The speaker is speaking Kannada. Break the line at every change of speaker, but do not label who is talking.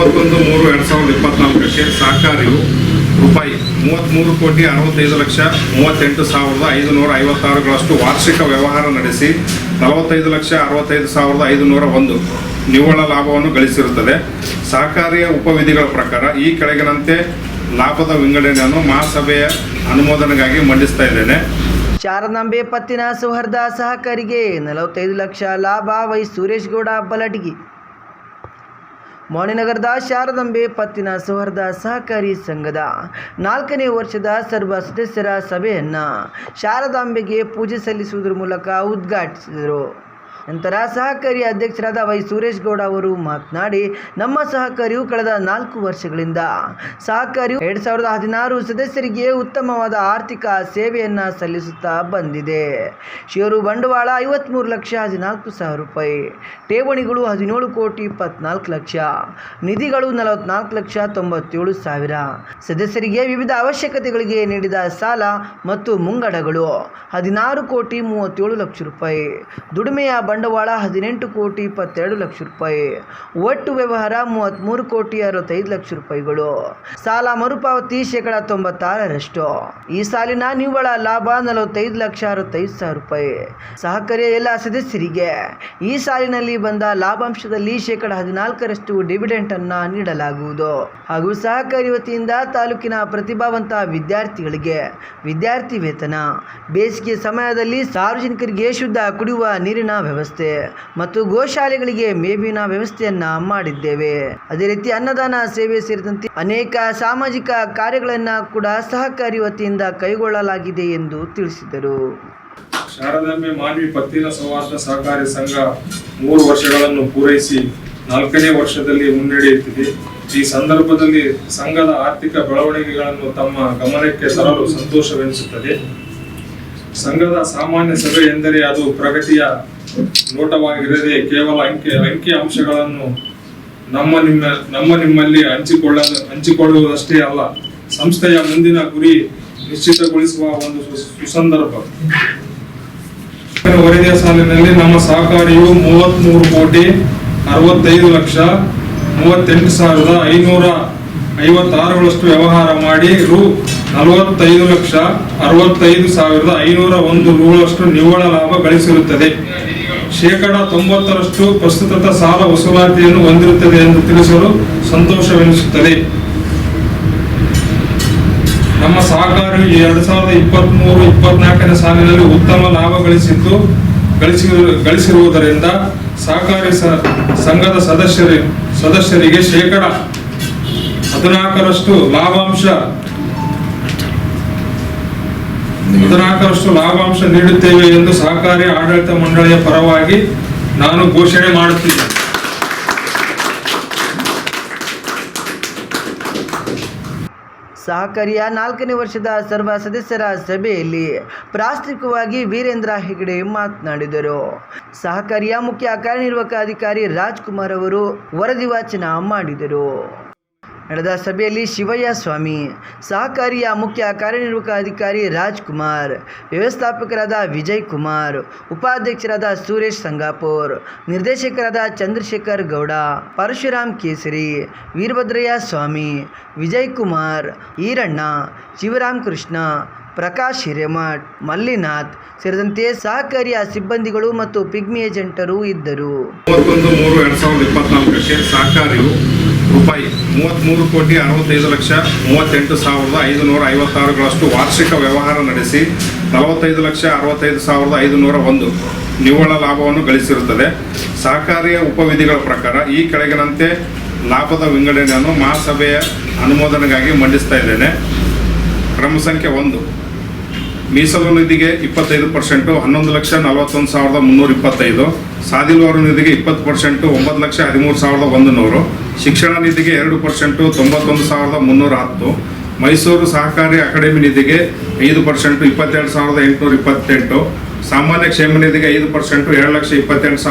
ಮೂವತ್ತೊಂದು ಮೂರು ಎರಡು ಸಾವಿರದ ಇಪ್ಪತ್ನಾಲ್ಕಕ್ಕೆ ಸಹಕಾರಿಯು ರೂಪಾಯಿ ಮೂವತ್ತ್ಮೂರು ಕೋಟಿ ಅರವತ್ತೈದು ಲಕ್ಷ ಮೂವತ್ತೆಂಟು ಸಾವಿರದ ಐದುನೂರ ಐವತ್ತಾರುಗಳಷ್ಟು ವಾರ್ಷಿಕ ವ್ಯವಹಾರ ನಡೆಸಿ ನಲವತ್ತೈದು ಲಕ್ಷ ಅರವತ್ತೈದು ಸಾವಿರದ ಐದುನೂರ ಒಂದು ನಿವ್ವಳ ಲಾಭವನ್ನು ಗಳಿಸಿರುತ್ತದೆ. ಸಹಕಾರಿಯ ಉಪವಿಧಿಗಳ ಪ್ರಕಾರ ಈ ಕೆಳಗಿನಂತೆ ಲಾಭದ ವಿಂಗಡಣೆಯನ್ನು ಮಹಾಸಭೆಯ ಅನುಮೋದನೆಗಾಗಿ ಮಂಡಿಸ್ತಾ ಇದ್ದೇನೆ.
ಶಾರದಾಂಬೆ ಪತ್ತಿನ ಸೌಹಾರ್ದ ಸಹಕಾರಿಗೆ ನಲವತ್ತೈದು ಲಕ್ಷ ಲಾಭ ವೈ ಸುರೇಶ್ ಗೌಡ ಬಲಟಗಿ. ಮೌಣಿನಗರದ ಶಾರದಾಂಬೆ ಪತ್ತಿನ ಸೌಹಾರ್ದ ಸಹಕಾರಿ ಸಂಘದ ನಾಲ್ಕನೇ ವರ್ಷದ ಸರ್ವ ಸದಸ್ಯರ ಸಭೆಯನ್ನು ಶಾರದಾಂಬೆಗೆ ಪೂಜೆ ಸಲ್ಲಿಸುವುದರ ಮೂಲಕ ಉದ್ಘಾಟಿಸಿದರು. ನಂತರ ಸಹಕಾರಿ ಅಧ್ಯಕ್ಷರಾದ ವೈ ಸುರೇಶ್ ಗೌಡ ಅವರು ಮಾತನಾಡಿ, ನಮ್ಮ ಸಹಕಾರಿಯು ಕಳೆದ ನಾಲ್ಕು ವರ್ಷಗಳಿಂದ ಸಹಕಾರಿಯು ಎರಡು ಸಾವಿರದ ಹದಿನಾರು ಸದಸ್ಯರಿಗೆ ಉತ್ತಮವಾದ ಆರ್ಥಿಕ ಸೇವೆಯನ್ನು ಸಲ್ಲಿಸುತ್ತಾ ಬಂದಿದೆ. ಷೇರು ಬಂಡವಾಳ ಐವತ್ಮೂರು ಲಕ್ಷ ಹದಿನಾಲ್ಕು ಸಾವಿರ ರೂಪಾಯಿ, ಠೇವಣಿಗಳು ಹದಿನೇಳು ಕೋಟಿ ಇಪ್ಪತ್ನಾಲ್ಕು ಲಕ್ಷ, ನಿಧಿಗಳು ನಲವತ್ನಾಲ್ಕು ಲಕ್ಷ ತೊಂಬತ್ತೇಳು ಸಾವಿರ. ಸದಸ್ಯರಿಗೆ ವಿವಿಧ ಅವಶ್ಯಕತೆಗಳಿಗೆ ನೀಡಿದ ಸಾಲ ಮತ್ತು ಮುಂಗಡಗಳು ಹದಿನಾರು ಕೋಟಿ ಮೂವತ್ತೇಳು ಲಕ್ಷ ರೂಪಾಯಿ. ದುಡಿಮೆಯ ಬಂಡವಾಳ ಹದಿನೆಂಟು ಕೋಟಿ ಇಪ್ಪತ್ತೆರಡು ಲಕ್ಷ ರೂಪಾಯಿ. ಒಟ್ಟು ವ್ಯವಹಾರ ಮೂವತ್ತ್ಮೂರು ಕೋಟಿ ಅರವತ್ತೈದು ಲಕ್ಷ ರೂಪಾಯಿಗಳು. ಸಾಲ ಮರುಪಾವತಿ ಶೇಕಡ ತೊಂಬತ್ತಾರರಷ್ಟು. ಈ ಸಾಲಿನ ನಿವ್ವಳ ಲಾಭ ನಲವತ್ತೈದು ಲಕ್ಷ ಅರವತ್ತೈದು ಸಾವಿರ ರೂಪಾಯಿ. ಸಹಕಾರಿ ಎಲ್ಲ ಸದಸ್ಯರಿಗೆ ಈ ಸಾಲಿನಲ್ಲಿ ಬಂದ ಲಾಭಾಂಶದಲ್ಲಿ ಶೇಕಡ ಹದಿನಾಲ್ಕರಷ್ಟು ಡಿವಿಡೆಂಟ್ ಅನ್ನ ನೀಡಲಾಗುವುದು. ಹಾಗೂ ಸಹಕಾರಿ ವತಿಯಿಂದ ತಾಲೂಕಿನ ಪ್ರತಿಭಾವಂತ ವಿದ್ಯಾರ್ಥಿಗಳಿಗೆ ವಿದ್ಯಾರ್ಥಿ ವೇತನ. ಬೇಸಿಗೆ ಸಮಯದಲ್ಲಿ ಸಾರ್ವಜನಿಕರಿಗೆ ಶುದ್ಧ ಕುಡಿಯುವ ನೀರಿನ ವ್ಯವಸ್ಥೆ ಮತ್ತು ಗೋಶಾಲೆಗಳಿಗೆ ಮೇವಿನ ವ್ಯವಸ್ಥೆಯನ್ನ ಮಾಡಿದ್ದೇವೆ. ಅದೇ ರೀತಿ ಅನ್ನದಾನ ಸೇವೆ ಸೇರಿದಂತೆ ಅನೇಕ ಸಾಮಾಜಿಕ ಕಾರ್ಯಗಳನ್ನ ಕೂಡ ಸಹಕಾರಿ ವತಿಯಿಂದ ಕೈಗೊಳ್ಳಲಾಗಿದೆ ಎಂದು ತಿಳಿಸಿದರು.
ಶಾರದಾಂಬೆ ಮಾನವಿ ಪತ್ತಿನ ಸೌಹಾರ್ದ ಸಹಕಾರಿ ಸಂಘ ಮೂರು ವರ್ಷಗಳನ್ನು ಪೂರೈಸಿ ನಾಲ್ಕನೇ ವರ್ಷದಲ್ಲಿ ಮುನ್ನಡೆಯುತ್ತಿದೆ. ಈ ಸಂದರ್ಭದಲ್ಲಿ ಸಂಘದ ಆರ್ಥಿಕ ಬೆಳವಣಿಗೆಗಳನ್ನು ತಮ್ಮ ಗಮನಕ್ಕೆ ತರಲು ಸಂತೋಷವೆನಿಸುತ್ತದೆ. ಸಂಘದ ಸಾಮಾನ್ಯ ಸಭೆ ಎಂದರೆ ಅದು ಪ್ರಗತಿಯ ನೋಟವಾಗಿರದೆ ಕೇವಲ ಅಂಕಿ ಅಂಕಿ ಅಂಶಗಳನ್ನು ನಮ್ಮ ನಿಮ್ಮ, ನಮ್ಮ ನಿಮ್ಮಲ್ಲಿ ಹಂಚಿಕೊಳ್ಳ, ಹಂಚಿಕೊಳ್ಳುವುದಷ್ಟೇ ಅಲ್ಲ, ಸಂಸ್ಥೆಯ ಮುಂದಿನ ಗುರಿ ನಿಶ್ಚಿತಗೊಳಿಸುವ ಒಂದು ಸುಸಂದರ್ಭ. ವರದಿಯ ಸಾಲಿನಲ್ಲಿ ನಮ್ಮ ಸಹಕಾರಿಯು ಮೂವತ್ಮೂರು ಕೋಟಿ ಅರವತ್ತೈದು ಲಕ್ಷ ಮೂವತ್ತೆಂಟು ಸಾವಿರದ ಐನೂರ ಐವತ್ತಾರುಗಳಷ್ಟು ವ್ಯವಹಾರ ಮಾಡಿ ರು ನಲವತ್ತೈದು ಲಕ್ಷ ಅರವತ್ತೈದು ಸಾವಿರದ ಐನೂರ ಒಂದು ರುಗಳಷ್ಟು ನಿವ್ವಳ ಲಾಭ ಗಳಿಸಿರುತ್ತದೆ. ಶೇಕಡ ತೊಂಬತ್ತರಷ್ಟು ಪ್ರಸ್ತುತ ಸಾಲ ವಸೂಲಾತಿಯನ್ನು ಹೊಂದಿರುತ್ತದೆ ಎಂದು ತಿಳಿಸಲು ಸಂತೋಷವೆನಿಸುತ್ತದೆ. ನಮ್ಮ ಸಹಕಾರಿ ಎರಡ್ ಸಾವಿರದ ಇಪ್ಪತ್ತ್ ಮೂರು ಇಪ್ಪತ್ನಾಲ್ಕನೇ ಸಾಲಿನಲ್ಲಿ ಉತ್ತಮ ಲಾಭ ಗಳಿಸಿದ್ದು ಗಳಿಸಿ ಗಳಿಸಿರುವುದರಿಂದ ಸಹಕಾರಿ ಸಂಘದ ಸದಸ್ಯರಿ, ಸದಸ್ಯರಿಗೆ ಶೇಕಡ ಹದಿನಾಲ್ಕರಷ್ಟು ಲಾಭಾಂಶ ಹದಿನಾಲ್ಕರಷ್ಟು ಲಾಭಾಂಶ ನೀಡುತ್ತೇವೆ ಎಂದು ಸಹಕಾರಿ ಆಡಳಿತ ಮಂಡಳಿಯ ಪರವಾಗಿ ನಾನು ಘೋಷಣೆ ಮಾಡುತ್ತಿದ್ದೇನೆ.
ಸಹಕಾರಿಯ ನಾಲ್ಕನೇ ವರ್ಷದ ಸರ್ವ ಸದಸ್ಯರ ಸಭೆಯಲ್ಲಿ ಪ್ರಾಸ್ತಿಕವಾಗಿ ವೀರೇಂದ್ರ ಹೆಗಡೆ ಮಾತನಾಡಿದರು. ಸಹಕಾರಿಯ ಮುಖ್ಯ ಕಾರ್ಯನಿರ್ವಾಹಕ ಅಧಿಕಾರಿ ರಾಜ್ಕುಮಾರ್ ಅವರು ವರದಿ ವಾಚನ ಮಾಡಿದರು. ನಡೆದ ಸಭೆಯಲ್ಲಿ ಶಿವಯ್ಯ ಸ್ವಾಮಿ, ಸಹಕಾರಿಯ ಮುಖ್ಯ ಕಾರ್ಯನಿರ್ವಾಹಕ ಅಧಿಕಾರಿ ರಾಜ್ಕುಮಾರ್, ವ್ಯವಸ್ಥಾಪಕರಾದ ವಿಜಯ್ ಕುಮಾರ್ ಉಪಾಧ್ಯಕ್ಷರಾದ ಸುರೇಶ್ ಸಂಗಾಪುರ್, ನಿರ್ದೇಶಕರಾದ ಚಂದ್ರಶೇಖರ್ ಗೌಡ, ಪರಶುರಾಮ್ ಕೇಸರಿ, ವೀರಭದ್ರಯ್ಯ ಸ್ವಾಮಿ ವಿಜಯ್ ಕುಮಾರ್ ಈರಣ್ಣ ಶಿವರಾಮ್ ಕೃಷ್ಣ ಪ್ರಕಾಶ್ ಹಿರೇಮಠ್, ಮಲ್ಲಿನಾಥ್ ಸೇರಿದಂತೆ ಸಹಕಾರಿಯ ಸಿಬ್ಬಂದಿಗಳು ಮತ್ತು ಪಿಗ್ಮಿ ಏಜೆಂಟರು ಇದ್ದರು.
ಮೂವತ್ತೊಂದು, ಮೂರು, ಎರಡು ಸಾವಿರದ ಇಪ್ಪತ್ನಾಲ್ಕಕ್ಕೆ ಸಹಕಾರಿಯು ರೂಪಾಯಿ ಮೂವತ್ತ್ಮೂರು ಕೋಟಿ ಅರವತ್ತೈದು ಲಕ್ಷ ಮೂವತ್ತೆಂಟು ಸಾವಿರದ ಐದುನೂರ ಐವತ್ತಾರುಗಳಷ್ಟು ವಾರ್ಷಿಕ ವ್ಯವಹಾರ ನಡೆಸಿ ನಲವತ್ತೈದು ಲಕ್ಷ ಅರವತ್ತೈದು ಸಾವಿರದ ಐದುನೂರ ಒಂದು ನಿವ್ವಳ ಲಾಭವನ್ನು ಗಳಿಸಿರುತ್ತದೆ. ಸಹಕಾರಿಯ ಉಪವಿಧಿಗಳ ಪ್ರಕಾರ ಈ ಕೆಳಗಿನಂತೆ ಲಾಭದ ವಿಂಗಡಣೆಯನ್ನು ಮಹಾಸಭೆಯ ಅನುಮೋದನೆಗಾಗಿ ಮಂಡಿಸ್ತಾ ಇದ್ದೇನೆ. ಕ್ರಮ ಸಂಖ್ಯೆ ಒಂದು. ಮೀಸಲು ನಿಧಿಗೆ ಇಪ್ಪತ್ತೈದು ಪರ್ಸೆಂಟು, ಹನ್ನೊಂದು ಲಕ್ಷ ನಲವತ್ತೊಂದು ಸಾವಿರದ ಮುನ್ನೂರ ಇಪ್ಪತ್ತೈದು. ಸಾದಿಲ್ವಾರು ನಿಧಿಗೆ ಇಪ್ಪತ್ತು ಪರ್ಸೆಂಟು, ಒಂಬತ್ತು ಲಕ್ಷ ಹದಿಮೂರು ಸಾವಿರದ ಒಂದು ನೂರು ಶಿಕ್ಷಣ ನಿಧಿಗೆ ಎರಡು ಪರ್ಸೆಂಟು, ತೊಂಬತ್ತೊಂದು ಸಾವಿರದ ಮುನ್ನೂರ ಹತ್ತು. ಮೈಸೂರು ಸಹಕಾರಿ ಅಕಾಡೆಮಿ ನಿಧಿಗೆ ಐದು ಪರ್ಸೆಂಟು, ಇಪ್ಪತ್ತೆರಡು ಸಾವಿರದ ಎಂಟುನೂರ ಇಪ್ಪತ್ತೆಂಟು. ಸಾಮಾನ್ಯ ಕ್ಷೇಮ ನಿಧಿಗೆ ಐದು ಪರ್ಸೆಂಟು, ಎರಡು ಲಕ್ಷ ಇಪ್ಪತ್ತೆಂಟು ಸಾವಿರದ